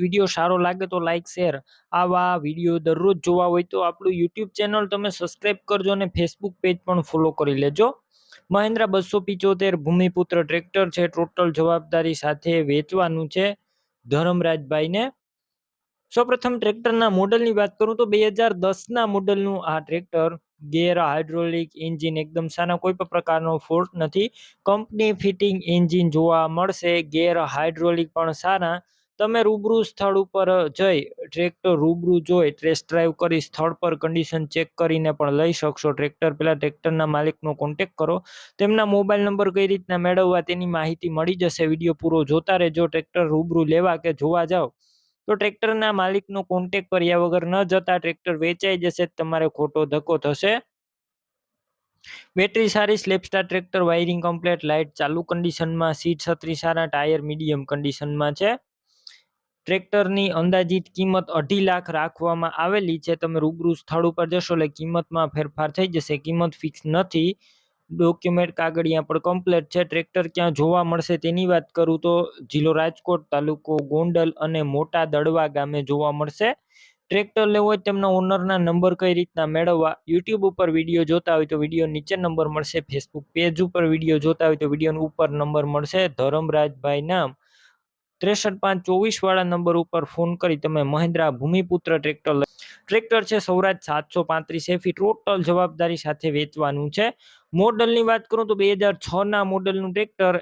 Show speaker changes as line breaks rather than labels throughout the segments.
Video સારો લાગે તો લાઈક શેર આવા વીડિયો દરરોજ જોવા હોય તો આપણું યુટ્યુબ ચેનલ તમે સબસ્ક્રાઈબ કરજો અને ફેસબુક પેજ પણ ફોલો કરી લેજો. મહિન્દ્રા બસો પિચોતેર ભૂમિપુત્ર ટ્રેક્ટર છે. ટોટલ જવાબદારી સાથે વેચવાનું છે ધરમરાજભાઈને. સૌપ્રથમ ટ્રેક્ટરના મોડલની વાત કરું તો બે હજાર દસના મોડલનું આ ટ્રેક્ટર ગેર હાઇડ્રોલિક એન્જિન એકદમ સારા કોઈ પણ પ્રકારનો ફોલ્ટ નથી. કંપની ફિટિંગ એન્જિન જોવા મળશે. ગેર હાઇડ્રોલિક પણ સારા તમે રૂબરૂ સ્થળ ઉપર જઈ, ટ્રેક્ટર રૂબરૂ જોઈ ટેસ્ટ ડ્રાઈવ કરી, સ્થળ પર કન્ડિશન ચેક કરીને પણ લઈ શકશો. ટ્રેક્ટર પહેલાં ટ્રેક્ટરના માલિકનો કોન્ટેક કરો. તેમના મોબાઈલ નંબર કઈ રીતના મેળવવા તેની માહિતી મળી જશે, વીડિયો પૂરો જોતા રહેજો. ટ્રેક્ટર રૂબરૂ લેવા કે જોવા જાઓ, તો ટ્રેક્ટરના માલિકનો કોન્ટેક કર્યા વગર ન જતા ટ્રેક્ટર વેચાઈ જશે, તમારે ખોટો ધક્કો થશે. બેટરી સારી, self starter tractor wiring complete light ચાલુ કન્ડિશનમાં સીટ છત્રી સારા, ટાયર મીડિયમ કન્ડિશનમાં છે. ટ્રેક્ટરની અંદાજિત કિંમત અઢી લાખ રાખવામાં આવેલી છે. તમે રૂબરૂ સ્થળ ઉપર જશો એટલે કિંમતમાં ફેરફાર થઈ જશે. કિંમત ફિક્સ નથી. ડોક્યુમેન્ટ કાગળિયા પણ કમ્પ્લેટ છે. ટ્રેક્ટર ક્યાં જોવા મળશે તેની વાત કરું તો જિલ્લો રાજકોટ, તાલુકો ગોંડલ અને મોટા દડવા ગામે જોવા મળશે. ટ્રેક્ટર લેવું હોય તેમના ઓનરના નંબર કઈ રીતના મેળવવા યુટ્યુબ ઉપર વીડિયો જોતા હોય તો વીડિયો નીચે નંબર મળશે. ફેસબુક પેજ ઉપર વીડિયો જોતા હોય તો વીડિયો ઉપર નંબર મળશે. ધરમરાજભાઈ નામ. ત્રેસઠ પાંચ ચોવીસ વાળા નંબર ઉપર ફોન કરી તમે મહિન્દ્રા ભૂમિપુત્ર ટ્રેક્ટર ટ્રેક્ટર છે સૌરાજ સાતસો પાંત્રીસ એફી ટોટલ જવાબદારી સાથે વેચવાનું છે. મોડલની વાત કરું તો બે હજાર છના મોડલનું ટ્રેક્ટર,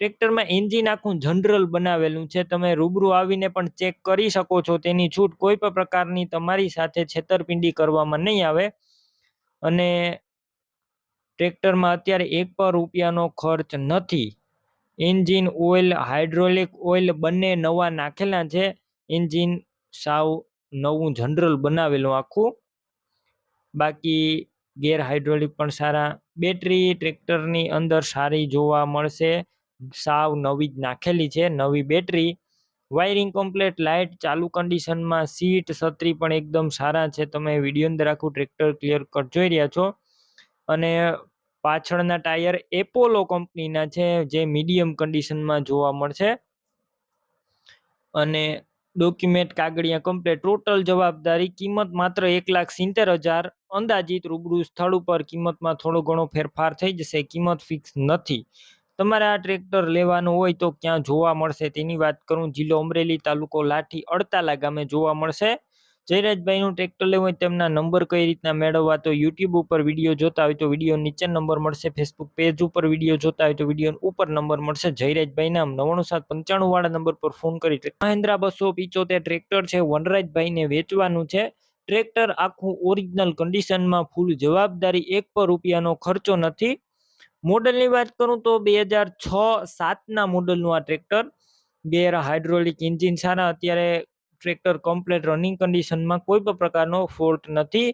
ટ્રેક્ટરમાં એન્જિન આખું જનરલ બનાવેલું છે. તમે રૂબરૂ આવીને પણ ચેક કરી શકો છો. તેની છૂટ કોઈ પણ પ્રકારની તમારી સાથે છેતરપિંડી કરવામાં નહીં આવે. અને ટ્રેક્ટરમાં અત્યારે એક પણ રૂપિયાનો ખર્ચ નથી. એન્જિન ઓઇલ, હાઇડ્રોલિક ઓઇલ બંને નવા નાખેલા છે. એન્જિન સાવ નવું જનરલ બનાવેલું આખું. બાકી ગેર હાઇડ્રોલિક પણ સારા. બેટરી ટ્રેક્ટરની અંદર સારી જોવા મળશે. સાવ નવી જ નાખેલી છે, નવી બેટરી. વાયરિંગ કમ્પ્લેટ, લાઇટ, ચાલુ કન્ડિશનમાં સીટ, છત્રી પણ એકદમ સારા છે. તમે વીડિયો અંદર આખું ટ્રેક્ટર ક્લિયર કટ જોઈ રહ્યા છો. અને પાછળના ટાયર એપોલો કંપનીના છે, જે મીડિયમ કન્ડિશનમાં જોવા મળશે. અને ડોક્યુમેન્ટ કાગળિયા કમ્પ્લેટ ટોટલ જવાબદારી કિંમત માત્ર એક લાખ સિત્તેર હજાર. અંદાજિત રૂબરૂ સ્થળ ઉપર કિંમતમાં થોડો ઘણો ફેરફાર થઈ જશે. કિંમત ફિક્સ નથી. તમારે આ ટ્રેક્ટર લેવાનું હોય તો ક્યાં જોવા મળશે તેની વાત કરું. જિલ્લો અમરેલી તાલુકો લાઠી અડતાલા ગામે જોવા મળશે. જયરાજભાઈનું ટ્રેક્ટર લેવું હોય તેમના નંબર કઈ રીતના મેળવવા તો યુટ્યુબ ઉપર વીડિયો જોતા હોય તો વીડિયો નીચે નંબર મળશે ફેસબુક પેજ ઉપર વીડિયો જોતા હોય તો વીડિયો ઉપર નંબર મળશે. જયરાજભાઈ નામ નવાણું સાત પંચાણું વાળા નંબર પર ફોન કરી મહેન્દ્રા બસો પિચોતેર ટ્રેક્ટર છે, વનરાજભાઈને વેચવાનું છે. ટ્રેક્ટર આખું ઓરિજિનલ કન્ડિશનમાં ફૂલ જવાબદારી એક પર રૂપિયાનો ખર્ચો નથી. મોડલની વાત કરું તો બે હજાર છ સાતના મોડલનું આ ટ્રેક્ટર ગેર હાઇડ્રોલિક એન્જિન સારા, અત્યારે ટ્રેક્ટર કમ્પ્લેટ રનિંગ કન્ડિશનમાં કોઈ પણ પ્રકારનો ફોલ્ટ નથી.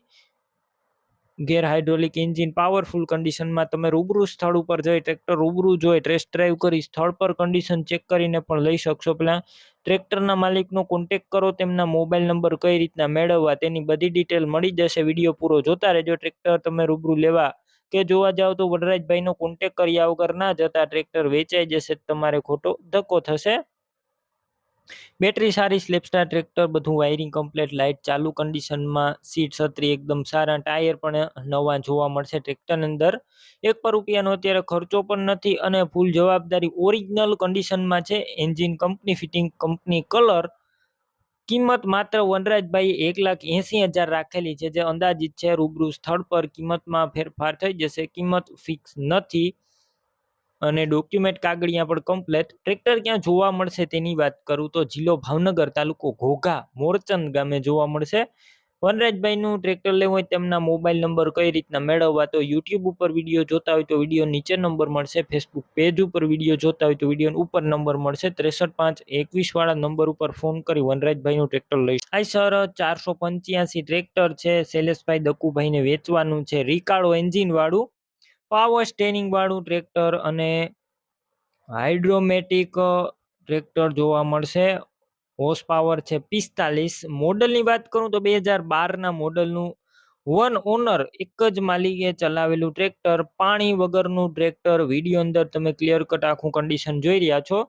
ગેર હાઇડ્રોલિક એન્જિન પાવરફુલ કન્ડિશનમાં તમે રૂબરૂ સ્થળ ઉપર જઈ ટ્રેક્ટર રૂબરૂ જોઈ ટેસ્ટ ડ્રાઈવ કરી સ્થળ પર કન્ડિશન ચેક કરીને પણ લઈ શકશો. પહેલાં ટ્રેક્ટરના માલિકનો કોન્ટેક કરો, તેમના મોબાઈલ નંબર કઈ રીતના મેળવવા તેની બધી ડિટેલ મળી જશે. વીડિયો પૂરો જોતા રહેજો. ટ્રેક્ટર તમે રૂબરૂ લેવા કે જોવા જાઓ તો વડરાજભાઈનો કોન્ટેક કર્યા વગર ના જતા ટ્રેક્ટર વેચાઈ જશે, તમારે ખોટો ધક્કો થશે. બેટરી સારી, સ્લેપસ્ટાર, ટ્રેક્ટર, બધું વાયરિંગ કમ્પ્લીટ લાઇટ ચાલુ કન્ડિશનમાં સીટ છત્રી એકદમ સારા ટાયર પણ નવા જોવા મળશે ટ્રેક્ટરની અંદર. એક પર રૂપિયાનો અત્યારે ખર્ચો પણ નથી અને ફૂલ જવાબદારી ઓરિજિનલ કન્ડિશનમાં છે engine company fitting company colour કિંમત માત્ર વનરાજભાઈ એક લાખ એસી હજાર રાખેલી છે, જે અંદાજિત છે રૂબરૂ સ્થળ પર કિંમતમાં ફેરફાર થઈ જશે. કિંમત ફિક્સ નથી. અને ડોક્યુમેન્ટ કાગળિયા પણ કમ્પ્લેટ ટ્રેક્ટર ક્યાં જોવા મળશે તેની વાત કરું તો જિલ્લો ભાવનગર તાલુકો ઘોઘા, મોરચંદ ગામે જોવા મળશે. વનરાજભાઈનું ટ્રેક્ટર લેવું હોય તેમના મોબાઈલ નંબર કઈ રીતના મેળવવા તો યુટ્યુબ ઉપર વીડિયો જોતા હોય તો વીડિયો નીચે નંબર મળશે. ફેસબુક પેજ ઉપર વીડિયો જોતા હોય તો વીડિયો ઉપર નંબર મળશે. ત્રેસઠ પાંચ એકવીસ વાળા નંબર ઉપર ફોન કરી વનરાજભાઈનું ટ્રેક્ટર લઈ આ સર, ચારસો પંચ્યાસી ટ્રેક્ટર છે. શૈલેષભાઈ દકુભાઈને વેચવાનું છે. રિકાળો એન્જિન વાળું. પાવર સ્ટેનિંગ વાળું ટ્રેક્ટર અને હાઇડ્રોમેટિક ટ્રેક્ટર જોવા મળશે. હોર્સ પાવર છે પિસ્તાલીસ. મોડલની વાત કરું તો બે હજાર બારના મોડલનું વન ઓનર એક જ માલિકે ચલાવેલું ટ્રેક્ટર પાણી વગરનું ટ્રેક્ટર વીડિયો અંદર તમે ક્લિયર કટ આખું કન્ડિશન જોઈ રહ્યા છો.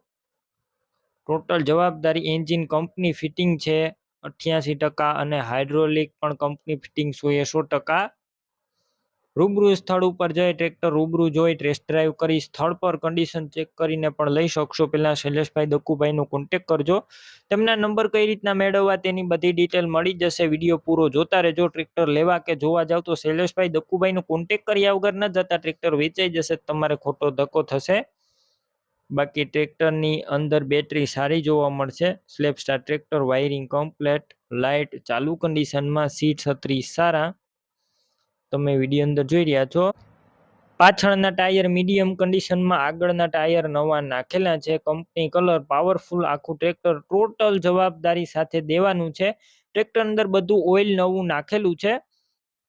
ટોટલ જવાબદારી એન્જિન કંપની ફિટિંગ છે. અઠ્યાસી ટકા અને હાઇડ્રોલિક પણ કંપની ફિટિંગ સો એ સો ટકા. રૂબરૂ સ્થળ ઉપર જઈ ટ્રેક્ટર રૂબરૂ જોઈ ટેસ્ટ ડ્રાઈવ કરી સ્થળ પર કન્ડિશન ચેક કરીને પણ લઈ શકશો. પહેલાં શૈલેષભાઈ દક્કુભાઈનો કોન્ટેક કરજો. તેમના નંબર કઈ રીતના મેળવવા તેની બધી ડિટેલ મળી જશે. વીડિયો પૂરો જોતા રહેજો. ટ્રેક્ટર લેવા કે જોવા જાવ તો શૈલેષભાઈ દક્કુભાઈનો કોન્ટેક કર્યા વગર ન જતા ટ્રેક્ટર વેચાઈ જશે. તમારે ખોટો ધક્કો થશે. બાકી ટ્રેક્ટરની અંદર બેટરી સારી જોવા મળશે. Self starter tractor wiring complete light ચાલુ કન્ડિશનમાં સીટ છત્રી સારા. તમે વીડિયો અંદર જોઈ રહ્યા છો. પાછળના ટાયર મીડિયમ કન્ડિશનમાં આગળના ટાયર નવા નાખેલા છે. કંપની કલર પાવરફુલ, આખું ટ્રેક્ટર ટોટલ જવાબદારી સાથે દેવાનું છે. ટ્રેક્ટર અંદર બધું ઓઇલ નવું નાખેલું છે.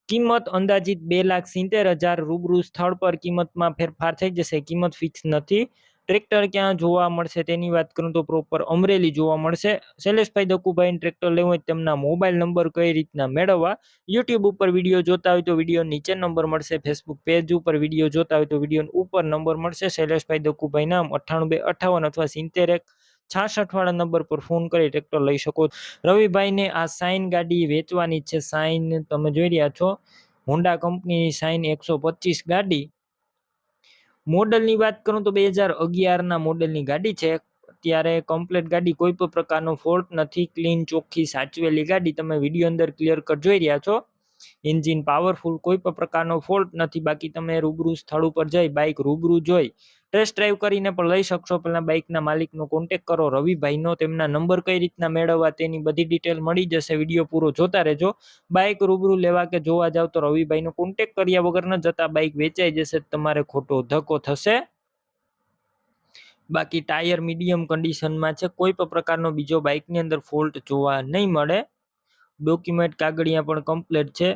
કિંમત અંદાજિત બે લાખ સિત્તેર હજાર રૂબરૂ સ્થળ પર કિંમતમાં ફેરફાર થઈ જશે. કિંમત ફિક્સ નથી. ટ્રેક્ટર ક્યાં જોવા મળશે તેની વાત કરું તો પ્રોપર અમરેલી જોવા મળશે. શૈલેષભાઈ દકુભાઈ ટ્રેક્ટર લેવું હોય તેમના મોબાઈલ નંબર કઈ રીતના મેળવવા? યુટ્યુબ ઉપર વીડિયો જોતા હોય તો વીડિયો નીચે નંબર મળશે. ફેસબુક પેજ ઉપર વીડિયો જોતા હોય તો વીડિયો ઉપર નંબર મળશે. શૈલેષભાઈ દકુભાઈ નામ અઠ્ઠાણું બે અઠાવન અથવા સિત્તેર એક છાસઠ વાળા નંબર પર ફોન કરી ટ્રેક્ટર લઈ શકો રવિભાઈને આ સાઇન ગાડી વેચવાની છે. સાઇન તમે જોઈ રહ્યા છો. હોન્ડા કંપનીની સાઇન એકસો પચીસ ગાડી મોડલની વાત કરું તો બે હજાર અગિયારના મોડલની ગાડી છે. અત્યારે કમ્પ્લેટ ગાડી કોઈ પણ પ્રકારનો ફોલ્ટ નથી. ક્લીન ચોખ્ખી સાચવેલી ગાડી. તમે વીડિયો અંદર ક્લિયર કટ જોઈ રહ્યા છો. એન્જિન પાવરફુલ કોઈ પણ પ્રકારનો ફોલ્ટ નથી. બાકી તમે રૂબરૂ સ્થળ ઉપર જઈ બાઇક રૂબરૂ જોઈ ટેસ્ટ ડ્રાઈવ કરીને પણ લઈ શકશો. પહેલાં બાઇકના માલિકનો કોન્ટેક કરો. રવિભાઈનો તેમના નંબર કઈ રીતના મેળવવા તેની બધી ડિટેલ મળી જશે. વીડિયો પૂરો જોતા રહેજો. બાઇક રૂબરૂ લેવા કે જોવા જાવ તો રવિભાઈનો કોન્ટેક કર્યા વગર ન જતા બાઇક વેચાઈ જશે. તમારે ખોટો ધક્કો થશે. બાકી ટાયર મીડિયમ કન્ડિશનમાં છે. કોઈ પણ પ્રકારનો બીજો બાઇકની અંદર ફોલ્ટ જોવા નહીં મળે. ડોક્યુમેન્ટ કાગળિયા પણ કમ્પ્લેટ છે.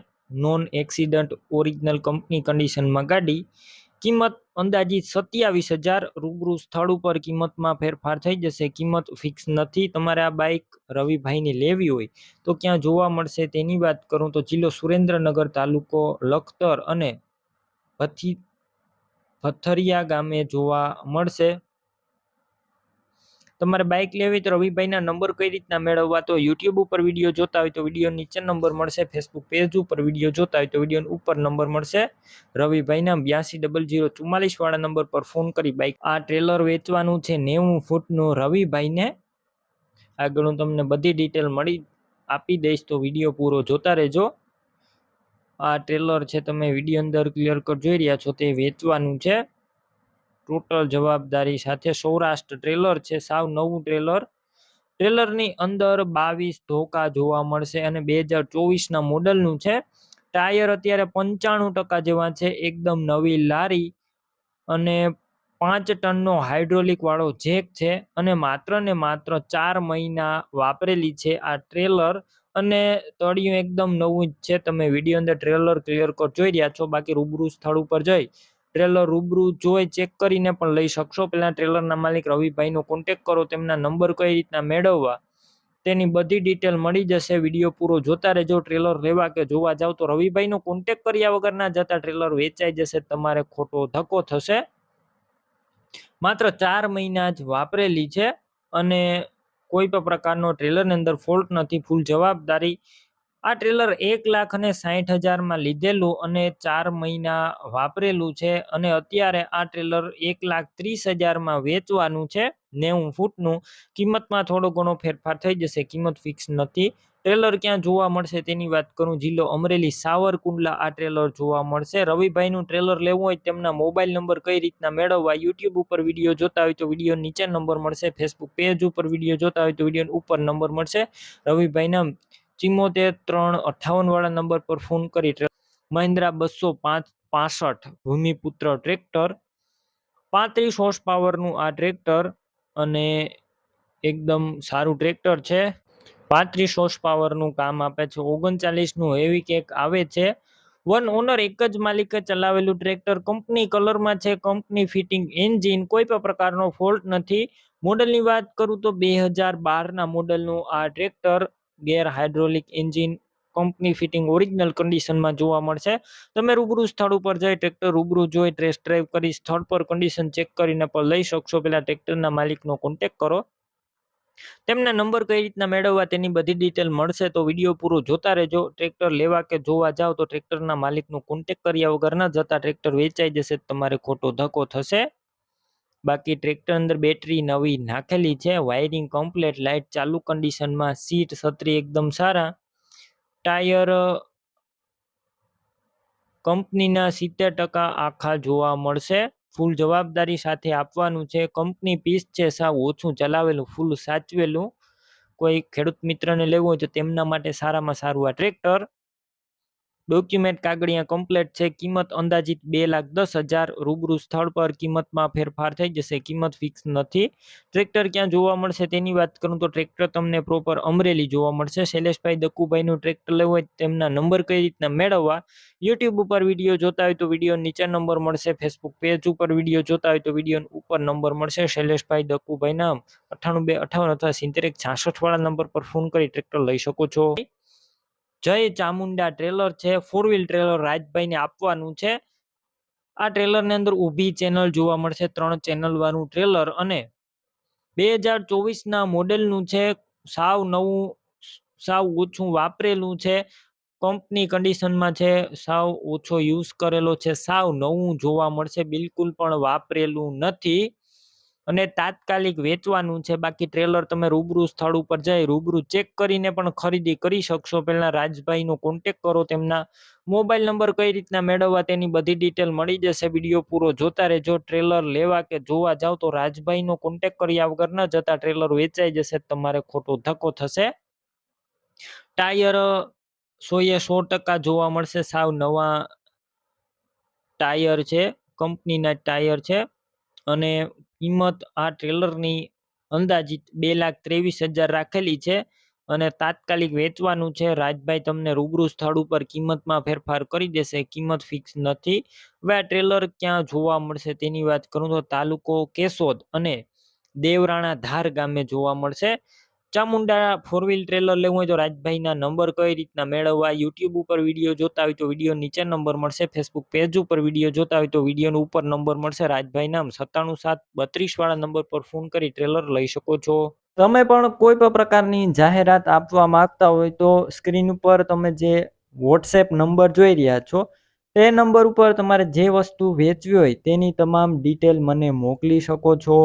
નોન એક્સિડન્ટ ઓરિજિનલ કંપની કન્ડિશનમાં ગાડી. કિંમત અંદાજિત સત્યાવીસ હજાર, રૂબરૂ સ્થળ ઉપર કિંમતમાં ફેરફાર થઈ જશે. કિંમત ફિક્સ નથી. તમારે આ બાઇક રવિભાઈની લેવી હોય તો ક્યાં જોવા મળશે તેની વાત કરું તો જિલ્લો સુરેન્દ્રનગર તાલુકો લખતર અને ભથી પથરિયા ગામે જોવા મળશે. તમારે બાઇક લેવી તો રવિભાઈના નંબર કઈ રીતના મેળવવા? તો યુટ્યુબ ઉપર વીડિયો જોતા હોય તો વીડિયો નીચે નંબર મળશે. ફેસબુક પેજ ઉપર વીડિયો જોતા હોય તો વીડિયો ઉપર નંબર મળશે. રવિભાઈના બ્યાસી ડબલ જીરો ચુમ્માલીસ વાળા નંબર પર ફોન કરી બાઇક આ ટ્રેલર વેચવાનું છે નેવું ફૂટનું રવિભાઈને. આગળ હું તમને બધી ડિટેલ મળી આપી દઈશ, તો વીડિયો પૂરો જોતા રહેજો. આ ટ્રેલર છે, તમે વીડિયો અંદર ક્લિયર કટ જોઈ રહ્યા છો, તે વેચવાનું છે. ટોટલ જવાબદારી સાથે સૌરાષ્ટ્ર ટ્રેલર છે, સાવ નવું ટ્રેલર ટ્રેલરની અંદર બાવીસ ધોકા જોવા મળશે અને બે હજાર ચોવીસના મોડલનું છે. ટાયર અત્યારે પંચાણું ટકા જેવા છે, એકદમ નવી લારી અને પાંચ ટનનો હાઇડ્રોલિક વાળો જેક છે અને માત્ર ને માત્ર ચાર મહિના વાપરેલી છે આ ટ્રેલર અને તળિયું એકદમ નવું જ છે. તમે વીડિયો અંદર ટ્રેલર ક્લિયર કટ જોઈ રહ્યા છો, બાકી રૂબરૂ સ્થળ ઉપર જઈ ટ્રેલર રૂબરૂ જોઈ ચેક કરીને પણ લઈ શકશો. પહેલાં ટ્રેલરના માલિક રવિભાઈનો કોન્ટેક કરો, તેમના નંબર કઈ રીતના મેળવવા, તેની બધી ડિટેલ મળી જશે. વીડિયો પૂરો જોતા રહેજો ટ્રેલર લેવા કે જોવા જાવ તો રવિભાઈનો કોન્ટેક કર્યા વગર ના જતા ટ્રેલર વેચાઈ જશે, તમારે ખોટો ધક્કો થશે. માત્ર ચાર મહિના જ વાપરેલી છે અને કોઈ પણ પ્રકારનો ટ્રેલરની અંદર ફોલ્ટ નથી. ફૂલ જવાબદારી આ ટ્રેલર એક લાખ અને સાહીઠ હજારમાં લીધેલું અને ચાર મહિના વાપરેલું છે અને અત્યારે આ ટ્રેલર એક લાખ ત્રીસ હજારમાં વેચવાનું છે. નેવું ફૂટનું. કિંમતમાં થોડો ઘણો ફેરફાર થઈ જશે. કિંમત ફિક્સ નથી. ટ્રેલર ક્યાં જોવા મળશે તેની વાત કરું. જિલ્લો અમરેલી, સાવરકુંડલા આ ટ્રેલર જોવા મળશે. રવિભાઈનું ટ્રેલર લેવું હોય તેમના મોબાઈલ નંબર કઈ રીતના મેળવવા યુટ્યુબ ઉપર વીડિયો જોતા હોય તો વીડિયો નીચે નંબર મળશે. ફેસબુક પેજ ઉપર વીડિયો જોતા હોય તો વીડિયો ઉપર નંબર મળશે. રવિભાઈના ચિમ્મોતેર ત્રણ અઠાવન વાળા નંબર પર ફોન કરી મહિન્દ્રા બસો પાંચ પાસઠ ભૂમિપુત્ર ટ્રેક્ટર. પાંત્રીસ હોર્સ પાવરનું આ ટ્રેક્ટર અને એકદમ સારું ટ્રેક્ટર છે. પાંત્રીસ હોર્સ પાવરનું કામ આપે છે. ઓગણચાલીસનું હેવી કેક આવે છે. વન ઓનર એક જ માલિકે ચલાવેલું ટ્રેક્ટર કંપની કલરમાં છે. કંપની ફિટિંગ એન્જિન કોઈ પણ પ્રકારનો ફોલ્ટ નથી. મોડલની વાત કરું તો બે હજાર બારના મોડલનું આ tractor gear hydraulic engine company fitting original કન્ડિશનમાં જોવા મળશે. તમે રૂબરૂ સ્થળ ઉપર જઈ ટ્રેક્ટર રૂબરૂ જોઈ ટ્રેસ ડ્રાઈવ કરી સ્થળ પર કન્ડિશન ચેક કરીને પણ લઈ શકશો. પહેલાં ટ્રેક્ટરના માલિકનો કોન્ટેક કરો. તેમના નંબર કઈ રીતના મેળવવા તેની બધી ડિટેલ મળશે તો વીડિયો પૂરો જોતા રહેજો. ટ્રેક્ટર લેવા કે જોવા જાવ તો ટ્રેક્ટરના માલિકનો કોન્ટેક કર્યા વગર ન જતા ટ્રેક્ટર વેચાઈ જશે, તમારે ખોટો ધક્કો થશે. બાકી ટ્રેક્ટર અંદર બેટરી નવી નાખેલી છે વાયરિંગ કમ્પ્લેટ લાઇટ ચાલુ કન્ડિશનમાં સીટ છત્રી એકદમ સારા. ટાયર કંપનીના સિત્તેર ટકા આખા જોવા મળશે. ફૂલ જવાબદારી સાથે આપવાનું છે. કંપની પીસ છે, સાવ ઓછું ચલાવેલું ફૂલ સાચવેલું. કોઈ ખેડૂત મિત્રને લેવું હોય તો તેમના માટે સારામાં સારું આ ટ્રેક્ટર. ડોક્યુમેન્ટ કાગળિયા કમ્પ્લેટ છે. કિંમત અંદાજિત બે લાખ દસ હજાર. રૂબરૂ સ્થળ પર કિંમતમાં ફેરફાર થઈ જશે. કિંમત ફિક્સ નથી. ટ્રેક્ટર ક્યાં જોવા મળશે તેની વાત કરું તો ટ્રેક્ટર તમને પ્રોપર અમરેલી જોવા મળશે. શૈલેષભાઈ દક્કુભાઈનું ટ્રેક્ટર લેવું હોય તેમના નંબર કઈ રીતના મેળવવા? યુટ્યુબ ઉપર વીડિયો જોતા હોય તો વીડિયો નીચે નંબર મળશે. ફેસબુક પેજ ઉપર વીડિયો જોતા હોય તો વીડિયો ઉપર નંબર મળશે. શૈલેષભાઈ દક્કુભાઈના અઠ્ઠાણું બે અઠાવન અથવા સિત્તેર એક છાસઠ વાળા નંબર પર ફોન કરી ટ્રેક્ટર લઈ શકો છો. જય ચામુંડા ટ્રેલર છે ફોર વ્હીલ ટ્રેલર રાજભાઈને આપવાનું છે. આ ટ્રેલરની અંદર ઊભી ચેનલ જોવા મળશે, ત્રણ ચેનલ વાળું ટ્રેલર અને બે હજાર ચોવીસના મોડેલનું છે, સાવ નવું, સાવ ઓછું વાપરેલું છે કંપની કન્ડિશનમાં છે, સાવ ઓછો યુઝ કરેલો છે, સાવ નવું જોવા મળશે, બિલકુલ પણ વાપરેલું નથી. અને તાત્કાલિક વેચવાનું છે. બાકી ટ્રેલર તમે રૂબરૂ સ્થળ ઉપર જઈ રૂબરૂ ચેક કરીને પણ ખરીદી કરી શકશો. પહેલાં રાજભાઈનો કોન્ટેક કરો, તેમના મોબાઈલ નંબર કઈ રીતના મેળવવા તેની બધી ડિટેલ મળી જશે. વીડિયો પૂરો જોતા રહેજો. ટ્રેલર લેવા કે જોવા જાવ તો રાજભાઈનો કોન્ટેક કર્યા વગર ન જતા ટ્રેલર વેચાઈ જશે. તમારે ખોટો ધક્કો થશે. ટાયર સો એ સો ટકા જોવા મળશે. સાવ નવા ટાયર છે. કંપનીના ટાયર છે. અને કિંમત આ ટ્રેલરની અંદાજિત બે લાખ ત્રેવીસ હજાર રાખેલી છે અને તાત્કાલિક વેચવાનું છે. રાજભાઈ તમને રૂબરૂ સ્થળ ઉપર કિંમતમાં ફેરફાર કરી દેશે. કિંમત ફિક્સ નથી. હવે આ ટ્રેલર ક્યાં જોવા મળશે તેની વાત કરું તો તાલુકો કેશોદ અને દેવરાણા ધાર ગામે જોવા મળશે. ચામુંડા ફોર વ્હીલ ટ્રેલર લેવું હોય તો રાજભાઈના નંબર કઈ રીતના મેળવવા યુટ્યુબ ઉપર વીડિયો જોતા હોય તો વીડિયો નીચે નંબર મળશે ફેસબુક પેજ ઉપર વીડિયો જોતા હોય તો વિડીયોનો ઉપર નંબર મળશે, રાજભાઈ નામ સત્તાણું સાત બત્રીસ વાળા નંબર પર ફોન કરી ટ્રેલર લઈ શકો છો. તમે પણ કોઈ પણ પ્રકારની જાહેરાત આપવા માંગતા હોય તો સ્ક્રીન ઉપર તમે જે વોટ્સએપ નંબર જોઈ રહ્યા છો, તે નંબર ઉપર તમારે જે વસ્તુ વેચવી હોય તેની તમામ ડિટેલ મને મોકલી શકો છો.